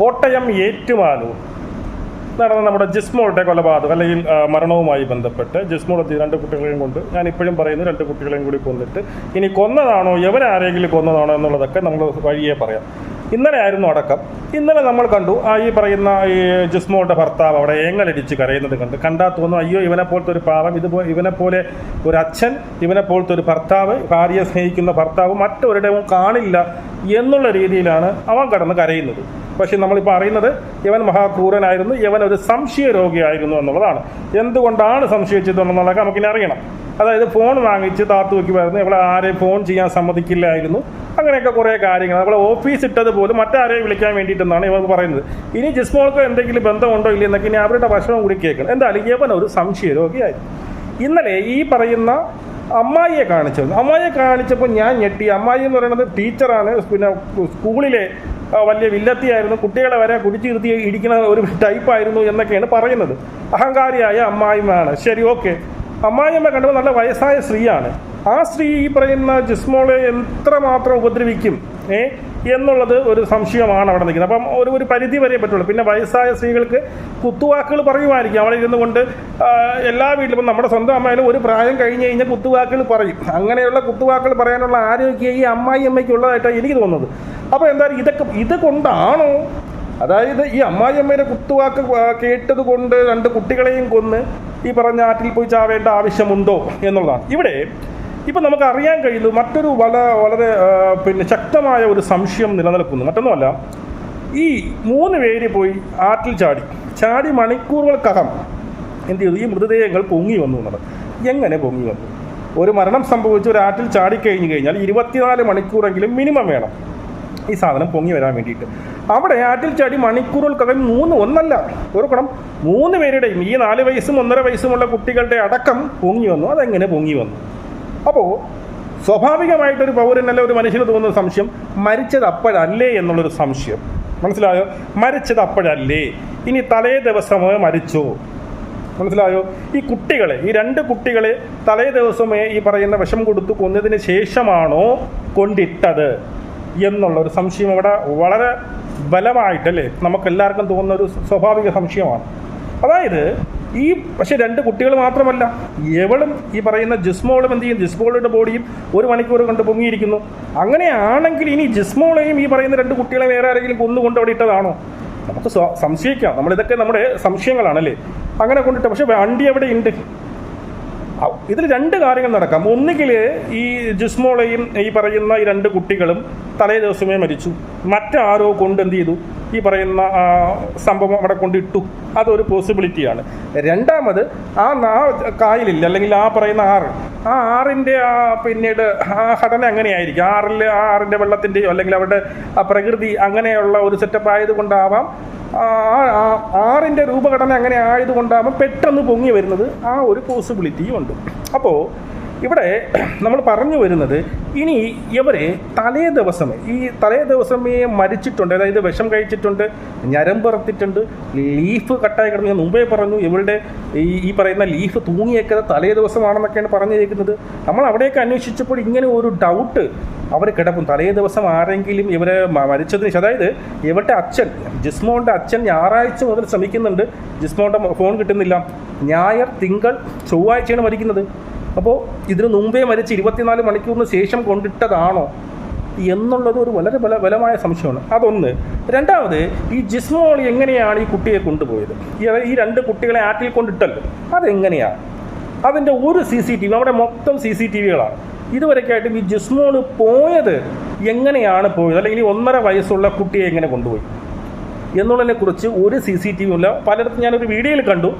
കോട്ടയം ഏറ്റുമാനൂർ. നടന്ന നമ്മുടെ ജിസ്മോളുടെ കൊലപാതകം അല്ലെങ്കിൽ മരണവുമായി ബന്ധപ്പെട്ട് ജിസ്മോൾ എത്തി രണ്ട് കുട്ടികളെയും കൊണ്ട്. ഞാൻ ഇപ്പോഴും പറയുന്നു രണ്ട് കുട്ടികളെയും കൂടി കൊന്നിട്ട്. ഇനി കൊന്നതാണോ എവരാരെങ്കിലും കൊന്നതാണോ എന്നുള്ളതൊക്കെ നമ്മൾ വഴിയെ പറയാം. ഇന്നലെ ആയിരുന്നു അടക്കം. ഇന്നലെ നമ്മൾ കണ്ടു ആ ഈ പറയുന്ന ഈ ജിസ്മോളുടെ ഭർത്താവ് അവിടെ ഏങ്ങലടിച്ച് കരയുന്നത് കണ്ട്. കണ്ടാൽ തോന്നും അയ്യോ ഇവനെ പോലത്തെ ഒരു പാവം ഇതുപോലെ ഇവനെ പോലെ ഒരു അച്ഛൻ ഇവനെ പോലത്തെ ഒരു ഭർത്താവ് ഭാര്യയെ സ്നേഹിക്കുന്ന ഭർത്താവ് മറ്റൊരിടവും കാണില്ല എന്നുള്ള രീതിയിലാണ് അവൻ കടന്ന് കരയുന്നത്. പക്ഷെ നമ്മളിപ്പോൾ അറിയുന്നത് ഇവൻ മഹാക്രൂരനായിരുന്നു ഇവൻ ഒരു സംശയ രോഗിയായിരുന്നു എന്നുള്ളതാണ്. എന്തുകൊണ്ടാണ് സംശയിച്ചതെന്നുള്ളതൊക്കെ നമുക്കിനി അറിയണം. അതായത് ഫോൺ വാങ്ങിച്ച് താത്തു വയ്ക്കുമായിരുന്നു ഇവിടെ ആരെയും ഫോൺ ചെയ്യാൻ സമ്മതിക്കില്ലായിരുന്നു. അങ്ങനെയൊക്കെ കുറേ കാര്യങ്ങൾ. നമ്മളെ ഓഫീസ് ഇട്ടത് പോലും മറ്റാരെയും വിളിക്കാൻ വേണ്ടിയിട്ടെന്നാണ് ഇവർ പറയുന്നത്. ഇനി ജിസ്മോൾക്ക് എന്തെങ്കിലും ബന്ധമുണ്ടോ ഇല്ലെന്നൊക്കെ ഇനി അവരുടെ ഭക്ഷണം കൂടി കേൾക്കണം. എന്തായാലും യവൻ ഒരു സംശയ രോഗിയായിരുന്നു ഇന്നലെ ഈ പറയുന്ന അമ്മായിയെ കാണിച്ചത് അമ്മായിയെ കാണിച്ചപ്പോൾ ഞാൻ ഞെട്ടി. അമ്മായി എന്ന് പറയുന്നത് ടീച്ചറാണ്. പിന്നെ സ്കൂളിലെ വലിയ വില്ലത്തിയായിരുന്നു. കുട്ടികളെ വരെ കുടിച്ചു നിർത്തി ഇടിക്കുന്ന ഒരു ടൈപ്പായിരുന്നു എന്നൊക്കെയാണ് പറയുന്നത്. അഹങ്കാരിയായ അമ്മായിമാണ് ശരി ഓക്കെ അമ്മായിയമ്മ കണ്ടപ്പോൾ നല്ല വയസ്സായ സ്ത്രീയാണ്. ആ സ്ത്രീ ഈ പറയുന്ന ജിസ്മോളെ എത്രമാത്രം ഉപദ്രവിക്കും ഏ എന്നുള്ളത് ഒരു സംശയമാണ് അവിടെ നിൽക്കുന്നത്. അപ്പം ഒരു ഒരു പരിധി വരെ പറ്റുള്ളൂ. പിന്നെ വയസ്സായ സ്ത്രീകൾക്ക് കുത്തുവാക്കുകൾ പറയുമായിരിക്കും. അവിടെ ഇരുന്നു കൊണ്ട് എല്ലാ വീട്ടിലും ഇപ്പം നമ്മുടെ സ്വന്തം അമ്മയിലും ഒരു പ്രായം കഴിഞ്ഞ് കഴിഞ്ഞാൽ കുത്തുവാക്കുകൾ പറയും. അങ്ങനെയുള്ള കുത്തുവാക്കുകൾ പറയാനുള്ള ആരോഗ്യം ഈ അമ്മായി അമ്മയ്ക്ക് ഉള്ളതായിട്ടാണ് എനിക്ക് തോന്നുന്നത്. അപ്പോൾ എന്തായാലും ഇതൊക്കെ ഇത് കൊണ്ടാണോ? അതായത് ഈ അമ്മായി അമ്മയുടെ കുത്തുവാക്ക് കേട്ടത് കൊണ്ട് രണ്ട് കുട്ടികളെയും കൊന്ന് ഈ പറഞ്ഞ ആറ്റിൽ പോയി ചാവേണ്ട ആവശ്യമുണ്ടോ എന്നുള്ളതാണ്. ഇവിടെ ഇപ്പം നമുക്ക് അറിയാൻ കഴിയുന്നത് മറ്റൊരു വല വളരെ പിന്നെ ശക്തമായ ഒരു സംശയം നിലനിൽക്കുന്നു. മറ്റൊന്നുമല്ല ഈ മൂന്ന് പേര് പോയി ആറ്റിൽ ചാടി. ചാടി മണിക്കൂറുകൾക്കകം എന്ത് ചെയ്തു? ഈ മൃതദേഹങ്ങൾ പൊങ്ങി വന്നു എന്നുള്ളത്. എങ്ങനെ പൊങ്ങി വന്നു? ഒരു മരണം സംഭവിച്ച് ഒരു ആറ്റിൽ ചാടിക്കഴിഞ്ഞു കഴിഞ്ഞാൽ ഇരുപത്തിനാല് മണിക്കൂറെങ്കിലും മിനിമം വേണം. ഈ സാധനം പൊങ്ങി വരാൻ വേണ്ടിയിട്ട്. അവിടെ ആറ്റിൽ ചാടി മണിക്കൂറുകൾക്കകം മൂന്ന് ഒന്നല്ല ഓർക്കണം മൂന്ന് പേരുടെയും ഈ നാല് വയസ്സും ഒന്നര വയസ്സുമുള്ള കുട്ടികളുടെ അടക്കം പൊങ്ങി വന്നു. അതെങ്ങനെ പൊങ്ങി വന്നു? അപ്പോൾ സ്വാഭാവികമായിട്ടൊരു പൗരനല്ല ഒരു മനുഷ്യന് തോന്നുന്ന സംശയം മരിച്ചത് അപ്പോഴല്ലേ എന്നുള്ളൊരു സംശയം. മനസ്സിലായോ? മരിച്ചത് അപ്പോഴല്ലേ ഇനി തലേ ദിവസമോ മരിച്ചോ? മനസ്സിലായോ? ഈ കുട്ടികളെ ഈ രണ്ട് കുട്ടികളെ തലേ ദിവസമേ ഈ പറയുന്ന വിഷം കൊടുത്തു കൊന്നതിന് ശേഷമാണോ കൊണ്ടിട്ടത്? എന്നുള്ള ഒരു സംശയം ഇവിടെ വളരെ ബലമായിട്ടല്ലേ നമുക്കെല്ലാവർക്കും തോന്നുന്ന ഒരു സ്വാഭാവിക സംശയമാണ്. അതായത് ഈ പക്ഷെ രണ്ട് കുട്ടികൾ മാത്രമല്ല എവളും ഈ പറയുന്ന ജിസ്മോളും എന്ത് ചെയ്യും? ജിസ്മോളുടെ ബോഡിയും ഒരു മണിക്കൂർ കൊണ്ട് പൊങ്ങിയിരിക്കുന്നു. അങ്ങനെയാണെങ്കിൽ ഇനി ജിസ്മോളെയും ഈ പറയുന്ന രണ്ട് കുട്ടികളെ വേറെ ആരെങ്കിലും കൊന്നുകൊണ്ട് അവിടെ ഇട്ടതാണോ? നമുക്ക് സംശയിക്കാം. നമ്മളിതൊക്കെ നമ്മുടെ സംശയങ്ങളാണല്ലേ? അങ്ങനെ കൊണ്ടിട്ട് പക്ഷേ വണ്ടി എവിടെ ഉണ്ട്. ഇതിൽ രണ്ട് കാര്യങ്ങൾ നടക്കാം. ഒന്നുകിൽ ഈ ജിസ്മോളയും ഈ പറയുന്ന ഈ രണ്ട് കുട്ടികളും തലേ ദിവസമേ മരിച്ചു. മറ്റാരോ കൊണ്ട് എന്ത് ചെയ്തു? ഈ പറയുന്ന സംഭവം അവിടെ കൊണ്ട് ഇട്ടു. അതൊരു പോസിബിലിറ്റിയാണ് രണ്ടാമത് ആ നാ കായലില്ല അല്ലെങ്കിൽ ആ പറയുന്ന ആറ് ആ ആറിന്റെ ആ പിന്നീട് ആ ഘടന അങ്ങനെയായിരിക്കും. ആറിൽ ആ ആറിന്റെ വെള്ളത്തിന്റെയോ അല്ലെങ്കിൽ അവരുടെ പ്രകൃതി അങ്ങനെയുള്ള ഒരു സെറ്റപ്പ് ആയതുകൊണ്ടാവാം ആറിന്റെ രൂപഘടന അങ്ങനെ ആയതുകൊണ്ടാകുമ്പോൾ പെട്ടെന്ന് പൊങ്ങി വരുന്നത്. ആ ഒരു പോസിബിലിറ്റിയും ഉണ്ട്. അപ്പോൾ ഇവിടെ നമ്മൾ പറഞ്ഞു വരുന്നത് ഇനി ഇവരെ തലേ ദിവസം ഈ തലേ ദിവസമേ മരിച്ചിട്ടുണ്ട് അതായത് വിഷം കഴിച്ചിട്ടുണ്ട് ഞരമ്പറത്തിട്ടുണ്ട് ലീഫ് കട്ടായി കിടന്നു. മുമ്പേ പറഞ്ഞു ഇവരുടെ ഈ ഈ പറയുന്ന ലീഫ് തൂങ്ങിയേക്കത് തലേ ദിവസമാണെന്നൊക്കെയാണ് പറഞ്ഞിരിക്കുന്നത്. നമ്മൾ അവിടെയൊക്കെ അന്വേഷിച്ചപ്പോൾ ഇങ്ങനെ ഒരു ഡൗട്ട് അവർ കിടക്കും തലേ ദിവസം ആരെങ്കിലും ഇവരെ മരിച്ചതിന് അതായത് ഇവരുടെ അച്ഛൻ ജിസ്മോന്റെ അച്ഛൻ ഞായറാഴ്ച മുതൽ ശ്രമിക്കുന്നുണ്ട്. ജിസ്മോന്റെ ഫോൺ കിട്ടുന്നില്ല. ഞായർ തിങ്കൾ ചൊവ്വാഴ്ചയാണ് മരിക്കുന്നത്. അപ്പോൾ ഇതിനു മുമ്പേ മരിച്ച് ഇരുപത്തിനാല് മണിക്കൂറിന് ശേഷം കൊണ്ടിട്ടതാണോ എന്നുള്ളത് ഒരു വളരെ ബല ബലമായ സംശയമാണ്. അതൊന്ന്. രണ്ടാമത് ഈ ജിസ്മോൾ എങ്ങനെയാണ് ഈ കുട്ടിയെ കൊണ്ടുപോയത്? ഈ രണ്ട് കുട്ടികളെ ആറ്റിൽ കൊണ്ടിട്ടല്ലോ അതെങ്ങനെയാണ് അതിന്റെ ഒരു സി സി ടി വി നമ്മുടെ മൊത്തം സി സി ടി വികളാണ്. ഇതുവരെയൊക്കെയായിട്ടും ഈ ജിസ്മോൾ പോയത് എങ്ങനെയാണ് പോയത്? അല്ലെങ്കിൽ ഒന്നര വയസ്സുള്ള കുട്ടിയെ എങ്ങനെ കൊണ്ടുപോയി? എന്നുള്ളതിനെ കുറിച്ച് ഒരു സി സി ടി വി ഇല്ല. പലയിടത്തും ഞാനൊരു വീഡിയോയിൽ കണ്ടു.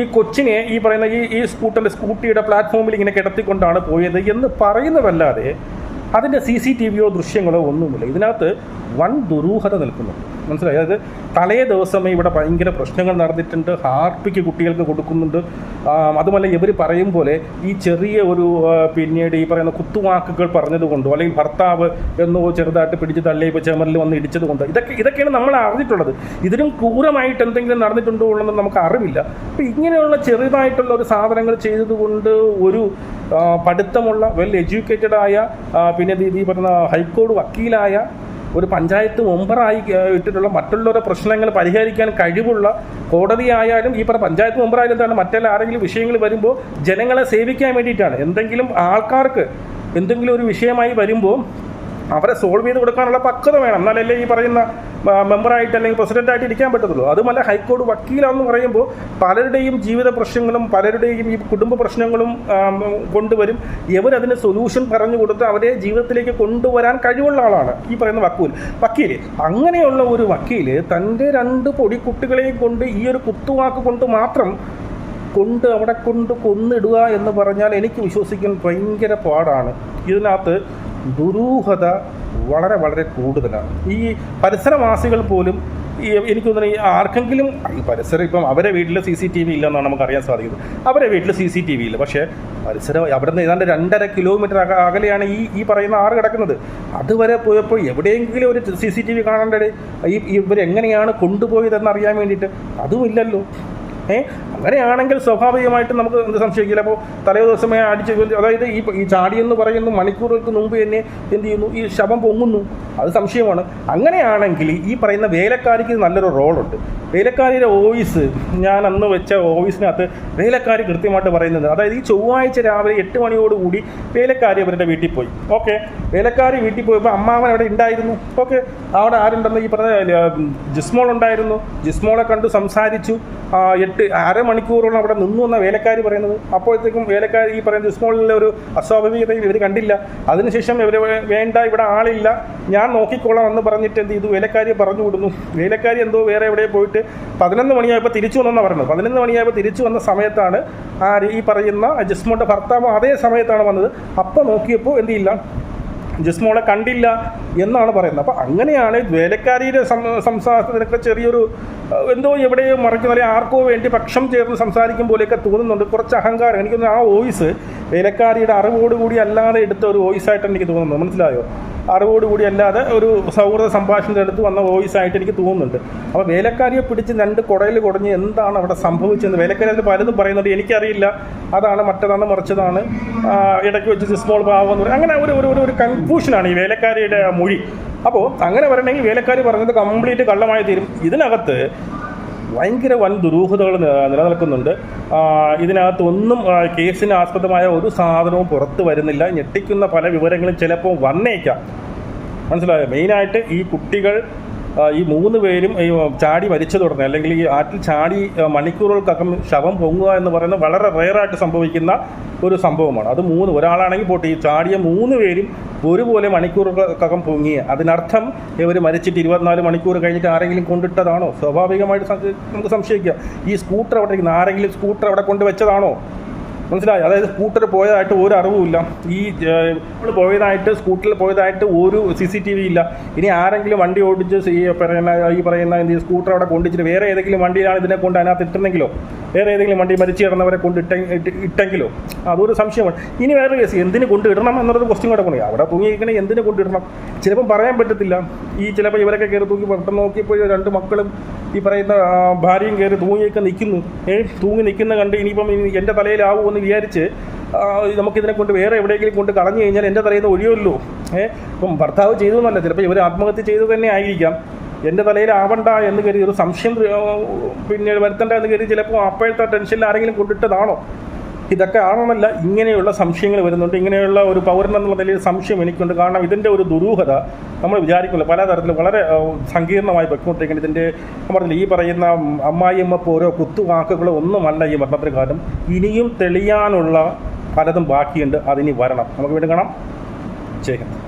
ഈ കൊച്ചിനെ ഈ പറയുന്ന ഈ ഈ സ്കൂട്ടറിന്റെ സ്കൂട്ടിയുടെ പ്ലാറ്റ്ഫോമിൽ ഇങ്ങനെ കിടത്തിക്കൊണ്ടാണ് പോയത് എന്ന് പറയുന്നതല്ലാതെ അതിന്റെ സി സി ടി വിയോ ദൃശ്യങ്ങളോ ഒന്നുമില്ല. ഇതിനകത്ത് വൻ ദുരൂഹത നിൽക്കുന്നു. മനസ്സിലായി? അതായത് തലേ ദിവസമേ ഇവിടെ ഭയങ്കര പ്രശ്നങ്ങൾ നടന്നിട്ടുണ്ട് ഹാർപ്പിക്ക് കുട്ടികൾക്ക് കൊടുക്കുന്നുണ്ട്. അതുമല്ല ഇവർ പറയും പോലെ ഈ ചെറിയ ഒരു പിന്നീട് ഈ പറയുന്ന കുത്തുവാക്കുകൾ പറഞ്ഞതുകൊണ്ടോ അല്ലെങ്കിൽ ഭർത്താവ് എന്നോ ചെറുതായിട്ട് പിടിച്ച് തള്ളി ഇപ്പോൾ ചെമറിൽ വന്ന് ഇടിച്ചത് കൊണ്ടോ ഇതൊക്കെ ഇതൊക്കെയാണ് നമ്മൾ അറിഞ്ഞിട്ടുള്ളത്. ഇതിനും ക്രൂരമായിട്ട് എന്തെങ്കിലും നടന്നിട്ടുണ്ടോ ഉള്ളതെന്ന് നമുക്ക് അറിവില്ല. അപ്പോൾ ഇങ്ങനെയുള്ള ചെറുതായിട്ടുള്ള ഒരു സാധനങ്ങൾ ചെയ്തതുകൊണ്ട് ഒരു പഠിത്തമുള്ള വെൽ എഡ്യൂക്കേറ്റഡായ പിന്നെ ഈ പറയുന്ന ഹൈക്കോടതി വക്കീലായ ഒരു പഞ്ചായത്ത് മെമ്പറായി ഇട്ടിട്ടുള്ള മറ്റുള്ളവരുടെ പ്രശ്നങ്ങൾ പരിഹരിക്കാൻ കഴിവുള്ള കോടതിയായാലും ഈ പറഞ്ഞ പഞ്ചായത്ത് മെമ്പറായാലും എന്താണ് മറ്റെല്ലാ ആരെങ്കിലും വിഷയങ്ങൾ വരുമ്പോൾ ജനങ്ങളെ സേവിക്കാൻ വേണ്ടിയിട്ടാണ്. എന്തെങ്കിലും ആൾക്കാർക്ക് എന്തെങ്കിലും ഒരു വിഷയമായി വരുമ്പോൾ അവരെ സോൾവ് ചെയ്ത് കൊടുക്കാനുള്ള പക്വത വേണം. എന്നാലല്ലേ ഈ പറയുന്ന മെമ്പറായിട്ട് അല്ലെങ്കിൽ പ്രസിഡന്റായിട്ട് ഇരിക്കാൻ പറ്റത്തുള്ളൂ. അതുമല്ല ഹൈക്കോടതി വക്കീലാണെന്ന് പറയുമ്പോൾ പലരുടെയും ജീവിത പ്രശ്നങ്ങളും പലരുടെയും ഈ കുടുംബ പ്രശ്നങ്ങളും കൊണ്ടുവരും. ഇവരതിന് സൊല്യൂഷൻ പറഞ്ഞു കൊടുത്ത് അവരെ ജീവിതത്തിലേക്ക് കൊണ്ടുവരാൻ കഴിവുള്ള ആളാണ് ഈ പറയുന്ന വക്കീൽ. വക്കീൽ അങ്ങനെയുള്ള ഒരു വക്കീൽ തന്റെ രണ്ട് പൊടി പൊടിക്കുട്ടികളെയും കൊണ്ട് ഈ ഒരു കുത്തുവാക്ക് കൊണ്ട് മാത്രം കൊണ്ട് അവിടെ കൊണ്ട് കൊന്നിടുക എന്ന് പറഞ്ഞാൽ എനിക്ക് വിശ്വസിക്കാൻ ഭയങ്കര പാടാണ്. ഇതിനകത്ത് ദുരൂഹത വളരെ വളരെ കൂടുതലാണ്. ഈ പരിസരവാസികൾ പോലും എനിക്ക് തോന്നുന്നു ഈ ആർക്കെങ്കിലും ഈ പരിസരം ഇപ്പം അവരെ വീട്ടിൽ സി സി ടി വി ഇല്ലെന്നാണ് നമുക്ക് അറിയാൻ സാധിക്കുന്നത്. അവരെ വീട്ടിൽ സി സി ടി വി ഇല്ല. പക്ഷേ പരിസരം അവിടെ നിന്ന് ഏതാണ്ട് രണ്ടര കിലോമീറ്റർ അക അകലെയാണ് ഈ ഈ പറയുന്ന ആറ് കിടക്കുന്നത്. അതുവരെ പോയപ്പോൾ എവിടെയെങ്കിലും ഒരു സി സി ടി വി കാണേണ്ടത് ഈ ഇവരെങ്ങനെയാണ് കൊണ്ടുപോയതെന്ന് അറിയാൻ വേണ്ടിയിട്ട് അതുമില്ലല്ലോ ഏ? അങ്ങനെയാണെങ്കിൽ സ്വാഭാവികമായിട്ടും നമുക്ക് എന്ത് സംശയിക്കില്ല അപ്പോൾ തലേ ദിവസമേ അടിച്ച് അതായത് ഈ ഈ ചാടി എന്ന് പറയുന്നു മണിക്കൂറുകൾക്ക് മുമ്പ് തന്നെ എന്ത് ചെയ്യുന്നു? ഈ ശവം പൊങ്ങുന്നു. അത് സംശയമാണ്. അങ്ങനെയാണെങ്കിൽ ഈ പറയുന്ന വേലക്കാരിക്ക് നല്ലൊരു റോളുണ്ട്. വേലക്കാരിയുടെ വോയിസ് ഞാൻ അന്ന് വെച്ച വോയിസിനകത്ത് വേലക്കാരി കൃത്യമായിട്ട് പറയുന്നത് അതായത് ഈ ചൊവ്വാഴ്ച രാവിലെ എട്ട് മണിയോടുകൂടി വേലക്കാരി അവരുടെ വീട്ടിൽ പോയി. ഓക്കെ. വേലക്കാരി വീട്ടിൽ പോയപ്പോൾ അമ്മാവൻ അവിടെ ഉണ്ടായിരുന്നു. ഓക്കെ. അവിടെ ആരുണ്ടെന്ന് ഈ പറഞ്ഞ ജിസ്മോൾ ഉണ്ടായിരുന്നു. ജിസ്മോളെ കണ്ടു സംസാരിച്ചു. എട്ട് എട്ട് അരമണിക്കൂറോളം അവിടെ നിന്നു എന്ന വേലക്കാരി പറയുന്നത്. അപ്പോഴത്തേക്കും വേലക്കാരി ഈ പറയുന്ന ജിസ്മോളിലെ ഒരു അസ്വാഭാവികതയും ഇവർ കണ്ടില്ല. അതിനുശേഷം ഇവർ വേണ്ട ഇവിടെ ആളില്ല. ഞാൻ നോക്കിക്കോളാം എന്ന് പറഞ്ഞിട്ട് എന്ത് ചെയ്തു? വേലക്കാരി പറഞ്ഞു വിടുന്നു. വേലക്കാരി എന്തോ വേറെ എവിടെ പോയിട്ട് പതിനൊന്ന് മണിയായപ്പോൾ തിരിച്ചു വന്നെന്ന് പറയുന്നത്. പതിനൊന്ന് മണിയായപ്പോൾ തിരിച്ചു വന്ന സമയത്താണ് ആ ഈ പറയുന്ന ജസ്മോന്റെ ഭർത്താവ് അതേ സമയത്താണ് വന്നത്. അപ്പോൾ നോക്കിയപ്പോൾ എന്ത് ചെയ്യില്ല? ജിസ്മോളെ കണ്ടില്ല എന്നാണ് പറയുന്നത്. അപ്പോൾ അങ്ങനെയാണ് വേലക്കാരിയുടെ സംസാരത്തിനൊക്കെ ചെറിയൊരു എന്തോ എവിടെയോ അല്ലെങ്കിൽ ആർക്കോ വേണ്ടി പക്ഷം ചേർന്ന് സംസാരിക്കും പോലെയൊക്കെ തോന്നുന്നുണ്ട്. കുറച്ച് അഹങ്കാരം. എനിക്ക് ആ വോയിസ് വേലക്കാരിയുടെ അറിവോടുകൂടി അല്ലാതെ എടുത്ത ഒരു വോയിസ് ആയിട്ട് എനിക്ക് തോന്നുന്നത് മനസ്സിലായോ? അറിവോടുകൂടി അല്ലാതെ ഒരു സൗഹൃദ സംഭാഷണത്തിൽ എടുത്ത് വന്ന വോയിസ് ആയിട്ട് എനിക്ക് തോന്നുന്നുണ്ട്. അപ്പോൾ വേലക്കാരിയെ പിടിച്ച് രണ്ട് കുടയിൽ കുടഞ്ഞ് എന്താണ് അവിടെ സംഭവിച്ചതെന്ന്? വേലക്കാരി അതിൽ പലതും പറയുന്നുണ്ട്. എനിക്കറിയില്ല. അതാണ് മറ്റതാണ് മറിച്ചതാണ്. ഇടയ്ക്ക് വെച്ച് സിസ്മോൾ ഭാവം എന്ന് അങ്ങനെ ഒരു ഒരു ഒരു- കൺഫ്യൂഷനാണ് ഈ വേലക്കാരിയുടെ മൊഴി. അപ്പോൾ അങ്ങനെ പറയണമെങ്കിൽ വേലക്കാരി പറഞ്ഞത് കംപ്ലീറ്റ് കള്ളമായി തീരും. ഇതിനകത്ത് ഭയങ്കര വൻ ദുരൂഹതകൾ നിലനിൽക്കുന്നുണ്ട്. ഇതിനകത്ത് ഒന്നും കേസിന് ആസ്പദമായ ഒരു സാധനവും പുറത്ത് വരുന്നില്ല. ഞെട്ടിക്കുന്ന പല വിവരങ്ങളും ചിലപ്പോൾ വന്നേക്കാം. മനസ്സിലായോ? മെയിനായിട്ട് ഈ കുട്ടികൾ ഈ മൂന്ന് പേരും ഈ ചാടി മരിച്ചു തുടങ്ങി അല്ലെങ്കിൽ ഈ ആറ്റിൽ ചാടി മണിക്കൂറുകൾക്കകം ശവം പൊങ്ങുക എന്ന് പറയുന്നത് വളരെ റെയറായിട്ട് സംഭവിക്കുന്ന ഒരു സംഭവമാണ്. അത് മൂന്ന് ഒരാളാണെങ്കിൽ പോട്ടെ ഈ ചാടിയ മൂന്ന് പേരും ഒരുപോലെ മണിക്കൂറുകൾക്കകം പൊങ്ങിയ. അതിനർത്ഥം ഇവർ മരിച്ചിട്ട് ഇരുപത്തിനാല് മണിക്കൂർ കഴിഞ്ഞിട്ട് ആരെങ്കിലും കൊണ്ടിട്ടതാണോ? സ്വാഭാവികമായിട്ട് നമുക്ക് സംശയിക്കാം. ഈ സ്കൂട്ടർ അവിടെ ആരെങ്കിലും സ്കൂട്ടർ അവിടെ കൊണ്ടുവച്ചതാണോ? മനസ്സിലായി? അതായത് സ്കൂട്ടർ പോയതായിട്ട് ഒരു അറിവുമില്ല ഈ നമ്മൾ പോയതായിട്ട് സ്കൂട്ടറിൽ പോയതായിട്ട് ഒരു സി സി ടി വി ഇല്ല. ഇനി ആരെങ്കിലും വണ്ടി ഓടിച്ച് ഈ പറയുന്ന ഈ പറയുന്ന എന്ത് സ്കൂട്ടർ അവിടെ കൊണ്ടിച്ചിട്ട് വേറെ ഏതെങ്കിലും വണ്ടിയിലാണ് ഇതിനെ കൊണ്ട് അതിനകത്ത് ഇട്ടുന്നെങ്കിലോ വേറെ ഏതെങ്കിലും വണ്ടി മരിച്ചു കിടന്നവരെ കൊണ്ട് ഇട്ട ഇട്ടെങ്കിലോ? അതൊരു സംശയമാണ്. ഇനി വേറെ കേസ് എന്തിന് കൊണ്ട് ഇടണം എന്നുള്ളൊരു ക്വസ്റ്റ്യൻ കൂടെ കൊണ്ട് അവിടെ തൂങ്ങിയിരിക്കണേ എന്തിന് കൊണ്ടിടണം ചിലപ്പം പറയാൻ പറ്റത്തില്ല. ഈ ചിലപ്പോൾ ഇവരൊക്കെ കയറി തൂങ്ങി പെട്ടെന്ന് നോക്കിയപ്പോൾ രണ്ട് മക്കളും ഈ പറയുന്ന ഭാര്യയും കയറി തൂങ്ങിയൊക്കെ നിൽക്കുന്നു. ഏ തൂങ്ങി നിൽക്കുന്ന കണ്ട് ഇനിയിപ്പം ഇനി എന്റെ തലയിലാവുമെന്ന് വിചാരിച്ച് ആ, നമുക്കിതിനെ കൊണ്ട് വേറെ എവിടെയെങ്കിലും കൊണ്ട് കളഞ്ഞു കഴിഞ്ഞാൽ എന്റെ തലയിൽ നിന്ന് ഒഴിയുമല്ലോ. ഏ? ഇപ്പം ഭർത്താവ് ചെയ്തു എന്നല്ല ചിലപ്പോൾ ഇവർ ആത്മഹത്യ ചെയ്തു തന്നെ ആയിരിക്കാം. എന്റെ തലയിലാവണ്ട എന്ന് കരുതി ഒരു സംശയം പിന്നെ വരുത്തണ്ട എന്ന് കരുതി ചിലപ്പോൾ അപ്പോഴത്തെ ടെൻഷനിൽ ആരെങ്കിലും കൊണ്ടിട്ടതാണോ? ഇതൊക്കെ ആണെന്നല്ല ഇങ്ങനെയുള്ള സംശയങ്ങൾ വരുന്നുണ്ട്. ഇങ്ങനെയുള്ള ഒരു പൗരൻ എന്നുള്ള നിലയിൽ സംശയം എനിക്കുണ്ട്. കാരണം ഇതിന്റെ ഒരു ദുരൂഹത നമ്മൾ വിചാരിക്കില്ല പലതരത്തിൽ വളരെ സങ്കീർണമായി പൊയ്ക്കൊണ്ടിരിക്കുന്നത് ഇതിന്റെ പറഞ്ഞില്ല ഈ പറയുന്ന അമ്മായിയമ്മ ഓരോ കുത്തുവാക്കുകളോ ഒന്നുമല്ല ഈ മരണത്തിന് കാരണം ഇനിയും തെളിയാനുള്ള പലതും ബാക്കിയുണ്ട്. അതിനി വരണം. നമുക്ക് വീണ്ടും കാണാം. ഹിന്ദ്.